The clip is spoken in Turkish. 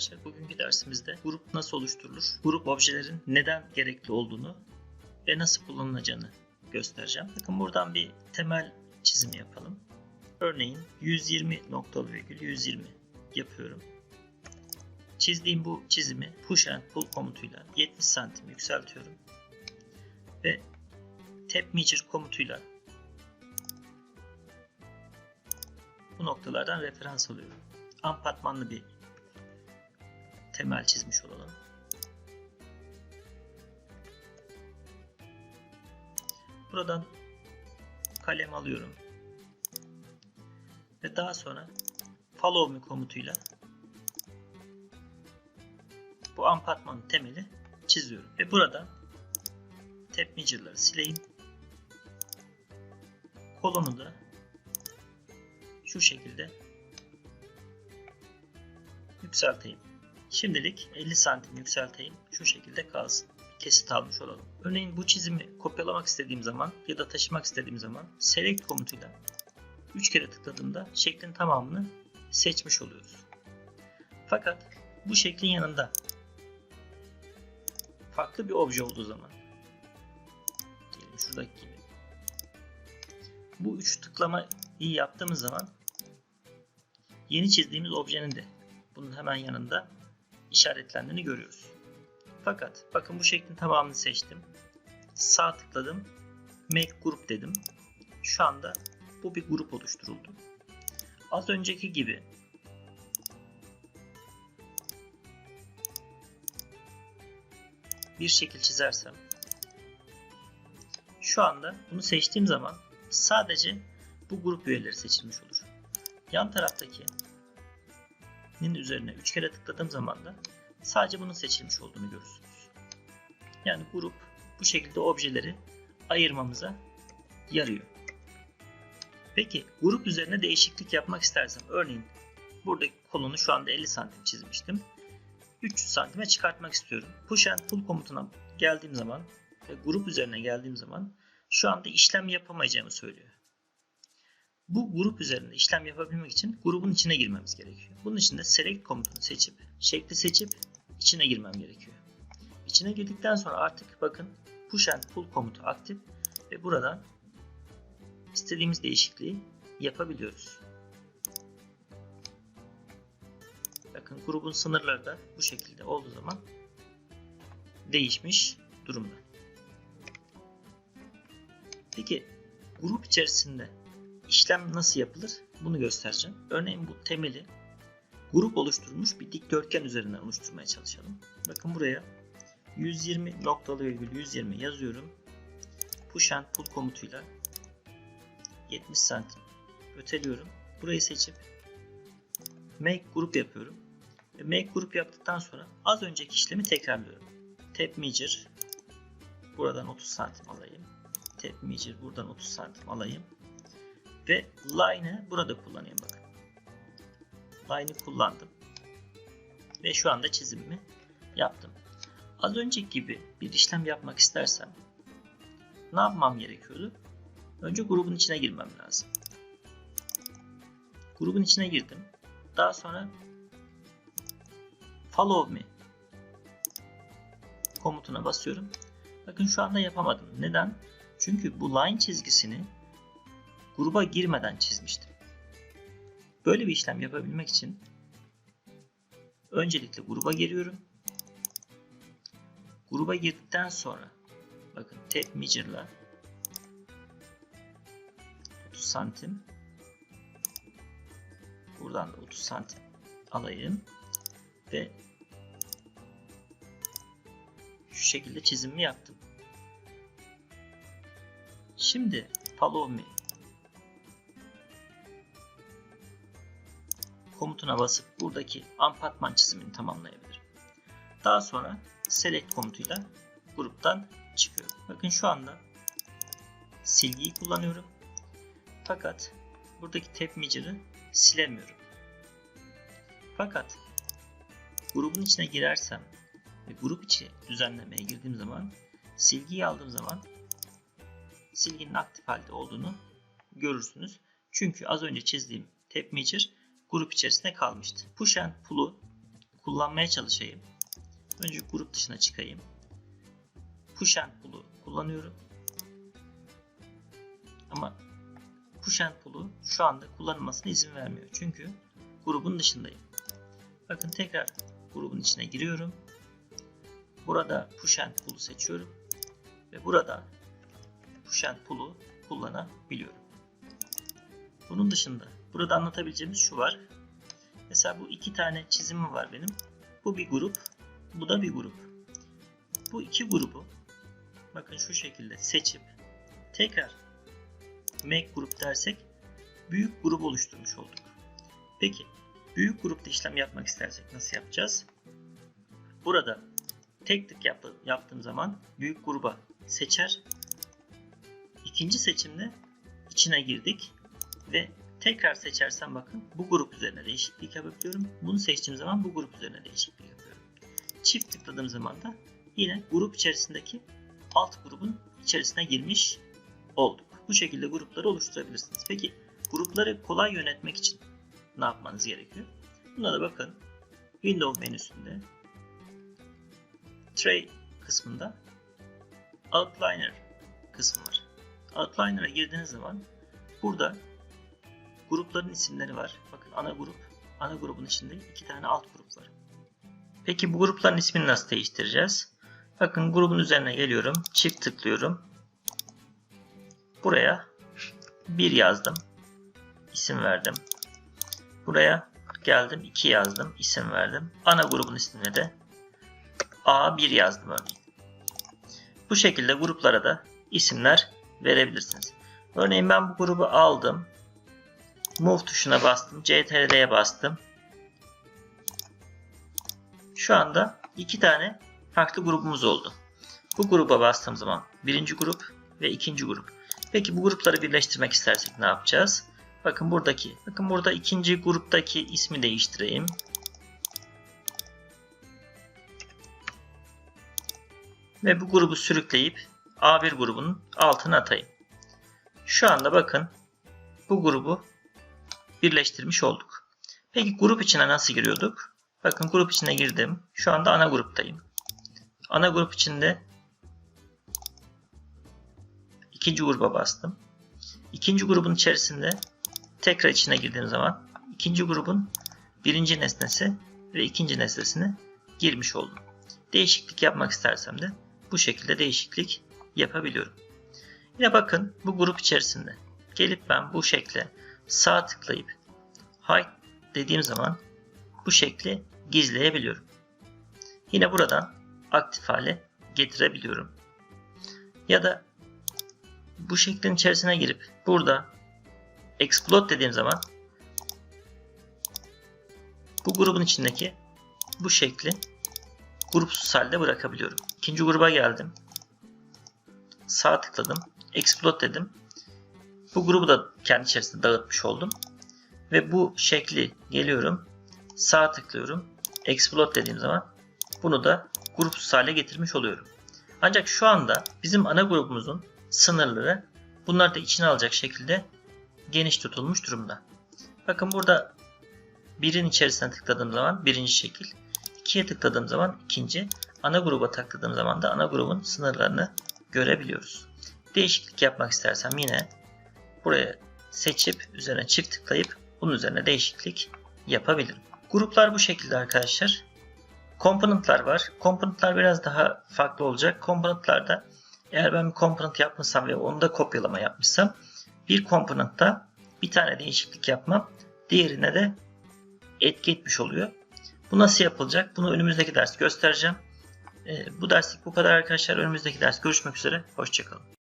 arkadaşlar. Bugünkü dersimizde grup nasıl oluşturulur, grup objelerin neden gerekli olduğunu ve nasıl kullanılacağını göstereceğim. Bakın buradan bir temel çizimi yapalım. Örneğin 120 noktalı virgül 120 yapıyorum. Çizdiğim bu çizimi push and pull komutuyla 70 santim yükseltiyorum. Ve tap measure komutuyla bu noktalardan referans alıyorum. Ampatmanlı bir temel çizmiş olalım. Buradan kalem alıyorum. Ve daha sonra follow me komutuyla bu ampatmanın temeli çiziyorum. Ve burada tap measure'ları sileyim. Kolonu da şu şekilde yükselteyim. Şimdilik 50 santim yükselteyim. Şu şekilde kalsın. Kesit almış olalım. Örneğin bu çizimi kopyalamak istediğim zaman ya da taşımak istediğim zaman select komutuyla 3 kere tıkladığımda şeklin tamamını seçmiş oluyoruz. Fakat bu şeklin yanında farklı bir obje olduğu zaman diyelim şuradaki gibi bu üç tıklamayı yaptığımız zaman yeni çizdiğimiz objenin de bunun hemen yanında işaretlendiğini görüyoruz. Fakat bakın bu şeklin tamamını seçtim. Sağ tıkladım. Make Group dedim. Şu anda bu bir grup oluşturuldu. Az önceki gibi bir şekil çizersem şu anda bunu seçtiğim zaman sadece bu grup üyeleri seçilmiş olur. Yan taraftaki nin üzerine 3 kere tıkladığım zaman da sadece bunun seçilmiş olduğunu görürsünüz. Yani grup bu şekilde objeleri ayırmamıza yarıyor. Peki grup üzerine değişiklik yapmak istersem örneğin buradaki kolunu şu anda 50 santim çizmiştim. 300 santime çıkartmak istiyorum. Push and pull komutuna geldiğim zaman ve grup üzerine geldiğim zaman şu anda işlem yapamayacağımı söylüyor. Bu grup üzerinde işlem yapabilmek için grubun içine girmemiz gerekiyor. Bunun için de select komutunu seçip, şekli seçip içine girmem gerekiyor. İçine girdikten sonra artık bakın push and pull komutu aktif ve buradan istediğimiz değişikliği yapabiliyoruz. Bakın grubun sınırları da bu şekilde olduğu zaman değişmiş durumda. Peki grup içerisinde işlem nasıl yapılır bunu göstereceğim. Örneğin bu temeli grup oluşturulmuş bir dikdörtgen üzerinden oluşturmaya çalışalım. Bakın buraya 120 noktalı virgül 120 yazıyorum. Push and pull komutuyla 70 santim öteliyorum. Burayı seçip make grup yapıyorum. Ve make grup yaptıktan sonra az önceki işlemi tekrarlıyorum. Tap measure buradan 30 santim alayım. Tap measure buradan 30 santim alayım. Ve line'ı burada kullanayım bakın. Line'ı kullandım. Ve şu anda çizimimi yaptım. Az önceki gibi bir işlem yapmak istersem ne yapmam gerekiyordu? Önce grubun içine girmem lazım. Grubun içine girdim. Daha sonra follow me komutuna basıyorum. Bakın şu anda yapamadım. Neden? Çünkü bu line çizgisini gruba girmeden çizmiştim. Böyle bir işlem yapabilmek için öncelikle gruba giriyorum. Gruba girdikten sonra bakın tab measure'la 30 santim buradan da 30 santim alayım ve şu şekilde çizimimi yaptım. Şimdi follow me komutuna basıp buradaki ampatman çizimini tamamlayabilirim. Daha sonra select komutuyla gruptan çıkıyorum. Bakın şu anda silgiyi kullanıyorum. Fakat buradaki measure'ı silemiyorum. Fakat grubun içine girersem ve grup içi düzenlemeye girdiğim zaman silgiyi aldığım zaman silginin aktif halde olduğunu görürsünüz. Çünkü az önce çizdiğim tab measure grup içerisinde kalmıştı. Push and pull'u kullanmaya çalışayım. Önce grup dışına çıkayım. Push and pull'u kullanıyorum. Ama push and pull'u şu anda kullanılmasına izin vermiyor. Çünkü grubun dışındayım. Bakın tekrar grubun içine giriyorum. Burada push and pull'u seçiyorum. Ve burada push and pull'u kullanabiliyorum. Bunun dışında burada anlatabileceğimiz şu var. Mesela bu iki tane çizimim var benim. Bu bir grup, bu da bir grup. Bu iki grubu bakın şu şekilde seçip tekrar make grup dersek büyük grup oluşturmuş olduk. Peki büyük grupta işlem yapmak istersek nasıl yapacağız? Burada tek tık yap yaptığım zaman büyük gruba seçer. İkinci seçimde içine girdik ve tekrar seçersem bakın bu grup üzerine değişiklik yapabiliyorum. Bunu seçtiğim zaman bu grup üzerine değişiklik yapıyorum. Çift tıkladığım zaman da yine grup içerisindeki alt grubun içerisine girmiş olduk. Bu şekilde grupları oluşturabilirsiniz. Peki grupları kolay yönetmek için ne yapmanız gerekiyor? Buna da bakın. Window menüsünde Tray kısmında Outliner kısmı var. Outliner girdiğiniz zaman burada grupların isimleri var. Bakın ana grup, ana grubun içinde iki tane alt grup var. Peki bu grupların ismini nasıl değiştireceğiz? Bakın grubun üzerine geliyorum. Çift tıklıyorum. Buraya 1 yazdım. isim verdim. Buraya geldim 2 yazdım. isim verdim. Ana grubun ismine de A1 yazdım örneğin. Bu şekilde gruplara da isimler verebilirsiniz. Örneğin ben bu grubu aldım. Move tuşuna bastım. CTRL'ye bastım. Şu anda iki tane farklı grubumuz oldu. Bu gruba bastığım zaman birinci grup ve ikinci grup. Peki bu grupları birleştirmek istersek ne yapacağız? Bakın buradaki, bakın burada ikinci gruptaki ismi değiştireyim. Ve bu grubu sürükleyip A1 grubunun altına atayım. Şu anda bakın bu grubu birleştirmiş olduk. Peki grup içine nasıl giriyorduk? Bakın grup içine girdim. Şu anda ana gruptayım. Ana grup içinde ikinci gruba bastım. İkinci grubun içerisinde tekrar içine girdiğim zaman ikinci grubun birinci nesnesi ve ikinci nesnesine girmiş oldum. Değişiklik yapmak istersem de bu şekilde değişiklik yapabiliyorum. Yine bakın bu grup içerisinde gelip ben bu şekle sağ tıklayıp hide dediğim zaman bu şekli gizleyebiliyorum. Yine buradan aktif hale getirebiliyorum. Ya da bu şeklin içerisine girip burada explode dediğim zaman bu grubun içindeki bu şekli grupsuz halde bırakabiliyorum. İkinci gruba geldim. Sağ tıkladım. Explode dedim. Bu grubu da kendi içerisinde dağıtmış oldum. Ve bu şekli geliyorum. Sağ tıklıyorum. Explode dediğim zaman bunu da grupsuz hale getirmiş oluyorum. Ancak şu anda bizim ana grubumuzun sınırları bunlar da içine alacak şekilde geniş tutulmuş durumda. Bakın burada birin içerisine tıkladığım zaman birinci şekil. 2'ye tıkladığım zaman ikinci. Ana gruba tıkladığım zaman da ana grubun sınırlarını görebiliyoruz. Değişiklik yapmak istersem yine buraya seçip üzerine çift tıklayıp bunun üzerine değişiklik yapabilirim. Gruplar bu şekilde arkadaşlar. Komponentler var. Komponentler biraz daha farklı olacak. Komponentlarda eğer ben bir komponent yapmışsam ve onu da kopyalama yapmışsam bir komponentta bir tane değişiklik yapmam diğerine de etki etmiş oluyor. Bu nasıl yapılacak? Bunu önümüzdeki ders göstereceğim. Bu derslik bu kadar arkadaşlar. Önümüzdeki ders görüşmek üzere. Hoşçakalın.